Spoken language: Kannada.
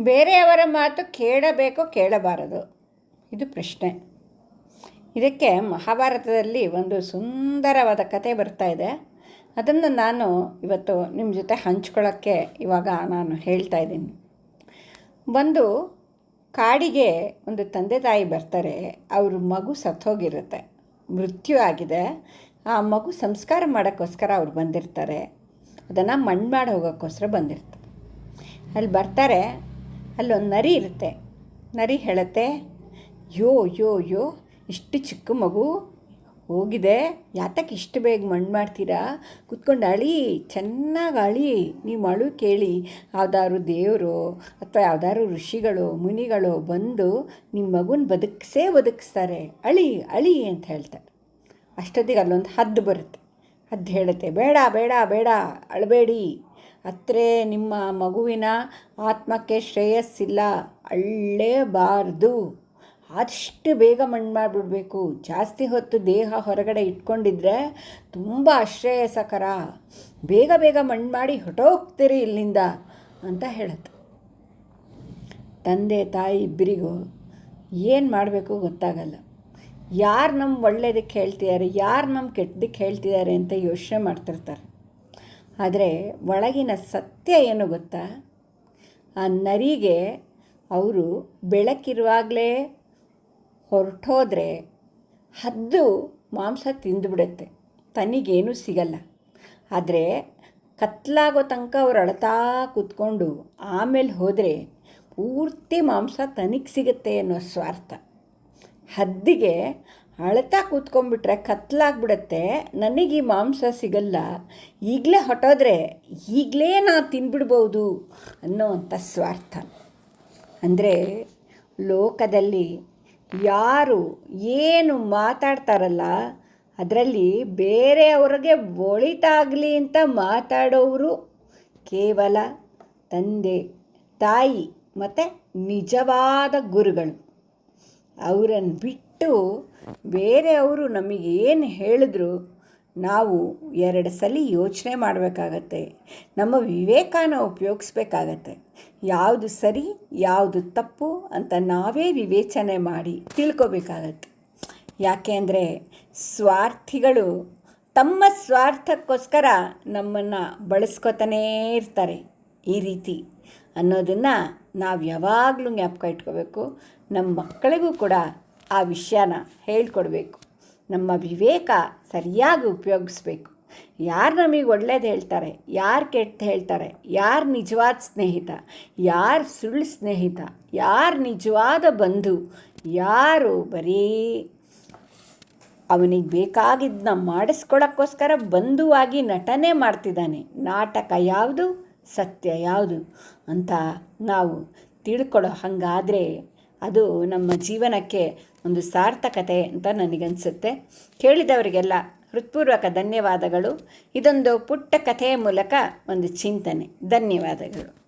ಬೇರೆಯವರ ಮಾತು ಕೇಳಬೇಕೋ ಕೇಳಬಾರದು. ಇದು ಪ್ರಶ್ನೆ. ಇದಕ್ಕೆ ಮಹಾಭಾರತದಲ್ಲಿ ಒಂದು ಸುಂದರವಾದ ಕತೆ ಬರ್ತಾ ಇದೆ. ಅದನ್ನು ನಾನು ಇವತ್ತು ನಿಮ್ಮ ಜೊತೆ ಹಂಚ್ಕೊಳ್ಳೋಕ್ಕೆ ಇವಾಗ ನಾನು ಹೇಳ್ತಾ ಇದ್ದೀನಿ. ಬಂದು ಕಾಡಿಗೆ ಒಂದು ತಂದೆ ತಾಯಿ ಬರ್ತಾರೆ. ಅವ್ರ ಮಗು ಸತ್ತೋಗಿರುತ್ತೆ. ಮೃತ್ಯು ಆಗಿದೆ. ಆ ಮಗು ಸಂಸ್ಕಾರ ಮಾಡೋಕ್ಕೋಸ್ಕರ ಅವ್ರು ಬಂದಿರ್ತಾರೆ. ಅದನ್ನು ಮಣ್ಣು ಮಾಡಿ ಹೋಗೋಕ್ಕೋಸ್ಕರ ಬಂದಿರ್ತಾರೆ. ಅಲ್ಲಿ ಬರ್ತಾರೆ. ಅಲ್ಲೊಂದು ನರಿ ಇರುತ್ತೆ. ನರಿ ಹೇಳುತ್ತೆ, ಯೋ ಯೋ ಯೋ, ಇಷ್ಟು ಚಿಕ್ಕ ಮಗು ಹೋಗಿದೆ. ಯಾತಕ್ಕೆ ಇಷ್ಟು ಬೇಗ ಮಣ್ಣು ಮಾಡ್ತೀರಾ? ಕುತ್ಕೊಂಡು ಅಳಿ, ಚೆನ್ನಾಗಿ ಅಳಿ. ನೀವು ಅಳು ಕೇಳಿ. ಯಾವ್ದಾದ್ರು ದೇವರು ಅಥವಾ ಯಾವ್ದಾದ್ರು ಋಷಿಗಳು, ಮುನಿಗಳು ಬಂದು ನಿಮ್ಮ ಮಗುನ ಬದುಕಿಸೇ ಬದುಕಿಸ್ತಾರೆ. ಅಳಿ ಅಳಿ ಅಂತ ಹೇಳ್ತಾರೆ. ಅಷ್ಟೊತ್ತಿಗೆ ಅಲ್ಲೊಂದು ಹದ್ದು ಬರುತ್ತೆ. ಹದ್ದು ಹೇಳುತ್ತೆ, ಬೇಡ ಬೇಡ ಬೇಡ, ಅಳಬೇಡಿ. ಹತ್ರೇ ನಿಮ್ಮ ಮಗುವಿನ ಆತ್ಮಕ್ಕೆ ಶ್ರೇಯಸ್ಸಿಲ್ಲ, ಅಳ್ಳೇಬಾರ್ದು. ಆದಷ್ಟು ಬೇಗ ಮಣ್ಣು ಮಾಡಿಬಿಡ್ಬೇಕು ಜಾಸ್ತಿ ಹೊತ್ತು ದೇಹ ಹೊರಗಡೆ ಇಟ್ಕೊಂಡಿದ್ರೆ ತುಂಬ ಅಶ್ರೇಯಸಕರ ಬೇಗ ಬೇಗ ಮಣ್ಣು ಮಾಡಿ ಹೊಟ್ಟೋಗ್ತೀರಿ ಇಲ್ಲಿಂದ ಅಂತ ಹೇಳುತ್ತೆ. ತಂದೆ, ತಾಯಿ ಇಬ್ಬರಿಗೂ ಏನು ಮಾಡಬೇಕು ಗೊತ್ತಾಗಲ್ಲ. ಯಾರು ನಮ್ಮ ಒಳ್ಳೆಯದಕ್ಕೆ ಹೇಳ್ತಿದ್ದಾರೆ ಯಾರು ನಮ್ಮ ಕೆಟ್ಟದಕ್ಕೆ ಹೇಳ್ತಿದ್ದಾರೆ ಅಂತ ಯೋಚನೆ ಮಾಡ್ತಿರ್ತಾರೆ. ಆದರೆ ಒಳಗಿನ ಸತ್ಯ ಏನು ಗೊತ್ತಾ? ಆ ನರಿಗೆ ಅವರು ಬೆಳಕಿರುವಾಗಲೇ ಹೊರಟೋದ್ರೆ ಹದ್ದು ಮಾಂಸ ತಿಂದುಬಿಡುತ್ತೆ. ತನಿಗೇನೂ ಸಿಗಲ್ಲ. ಆದರೆ ಕತ್ಲಾಗೋ ತನಕ ಅವ್ರು ಅಳತಾ ಕೂತ್ಕೊಂಡು ಆಮೇಲೆ ಹೋದರೆ ಪೂರ್ತಿ ಮಾಂಸ ತನಿಗೆ ಸಿಗುತ್ತೆ ಅನ್ನೋ ಸ್ವಾರ್ಥ. ಹದ್ದಿಗೆ ಅಳ್ತಾ ಕೂತ್ಕೊಂಡ್ಬಿಟ್ರೆ ಕತ್ಲಾಗ್ಬಿಡತ್ತೆ. ನನಗೆ ಈ ಮಾಂಸ ಸಿಗಲ್ಲ. ಈಗಲೇ ಹೊಟ್ಟೋದ್ರೆ ಈಗಲೇ ನಾನು ತಿನ್ಬಿಡ್ಬೋದು ಅನ್ನೋವಂಥ ಸ್ವಾರ್ಥ. ಅಂದರೆ ಲೋಕದಲ್ಲಿ ಯಾರು ಏನು ಮಾತಾಡ್ತಾರಲ್ಲ, ಅದರಲ್ಲಿ ಬೇರೆಯವ್ರಿಗೆ ಒಳಿತಾಗಲಿ ಅಂತ ಮಾತಾಡೋರು ಕೇವಲ ತಂದೆ, ತಾಯಿ ಮತ್ತು ನಿಜವಾದ ಗುರುಗಳು. ಅವರನ್ನು ಬಿಟ್ಟು ಬೇರೆಯವರು ನಮಗೇನು ಹೇಳಿದ್ರು ನಾವು ಎರಡು ಸಲ ಯೋಚನೆ ಮಾಡಬೇಕಾಗತ್ತೆ. ನಮ್ಮ ವಿವೇಕನ ಉಪಯೋಗಿಸ್ಬೇಕಾಗತ್ತೆ. ಯಾವುದು ಸರಿ, ಯಾವುದು ತಪ್ಪು ಅಂತ ನಾವೇ ವಿವೇಚನೆ ಮಾಡಿ ತಿಳ್ಕೊಬೇಕಾಗತ್ತೆ. ಯಾಕೆ ಅಂದರೆ ಸ್ವಾರ್ಥಿಗಳು ತಮ್ಮ ಸ್ವಾರ್ಥಕ್ಕೋಸ್ಕರ ನಮ್ಮನ್ನು ಬಳಸ್ಕೊತಾನೇ ಇರ್ತಾರೆ ಈ ರೀತಿ ಅನ್ನೋದನ್ನು ನಾವು ಯಾವಾಗಲೂ ಜ್ಞಾಪಕ ಇಟ್ಕೋಬೇಕು. ನಮ್ಮ ಮಕ್ಕಳಿಗೂ ಕೂಡ ಆ ವಿಷಯನ ಹೇಳ್ಕೊಡ್ಬೇಕು. ನಮ್ಮ ವಿವೇಕ ಸರಿಯಾಗಿ ಉಪಯೋಗಿಸ್ಬೇಕು. ಯಾರು ನಮಗೆ ಒಳ್ಳೇದು ಹೇಳ್ತಾರೆ, ಯಾರು ಕೆಟ್ಟ ಹೇಳ್ತಾರೆ, ಯಾರು ನಿಜವಾದ ಸ್ನೇಹಿತ, ಯಾರು ಸುಳ್ಳು ಸ್ನೇಹಿತ, ಯಾರು ನಿಜವಾದ ಬಂಧು, ಯಾರು ಬರೀ ಅವನಿಗೆ ಬೇಕಾಗಿದ್ದನ್ನ ಮಾಡಿಸ್ಕೊಳಕ್ಕೋಸ್ಕರ ಬಂಧುವಾಗಿ ನಟನೆ ಮಾಡ್ತಿದ್ದಾನೆ. ನಾಟಕ ಯಾವುದು, ಸತ್ಯ ಯಾವುದು ಅಂತ ನಾವು ತಿಳ್ಕೊಳ್ಳೋ ಹಾಗಾದರೆ ಅದು ನಮ್ಮ ಜೀವನಕ್ಕೆ ಒಂದು ಸಾರ್ಥಕತೆ ಅಂತ ನನಗನ್ಸುತ್ತೆ. ಕೇಳಿದವರಿಗೆಲ್ಲ ಹೃತ್ಪೂರ್ವಕ ಧನ್ಯವಾದಗಳು. ಇದೊಂದು ಪುಟ್ಟ ಕಥೆಯ ಮೂಲಕ ಒಂದು ಚಿಂತನೆ. ಧನ್ಯವಾದಗಳು.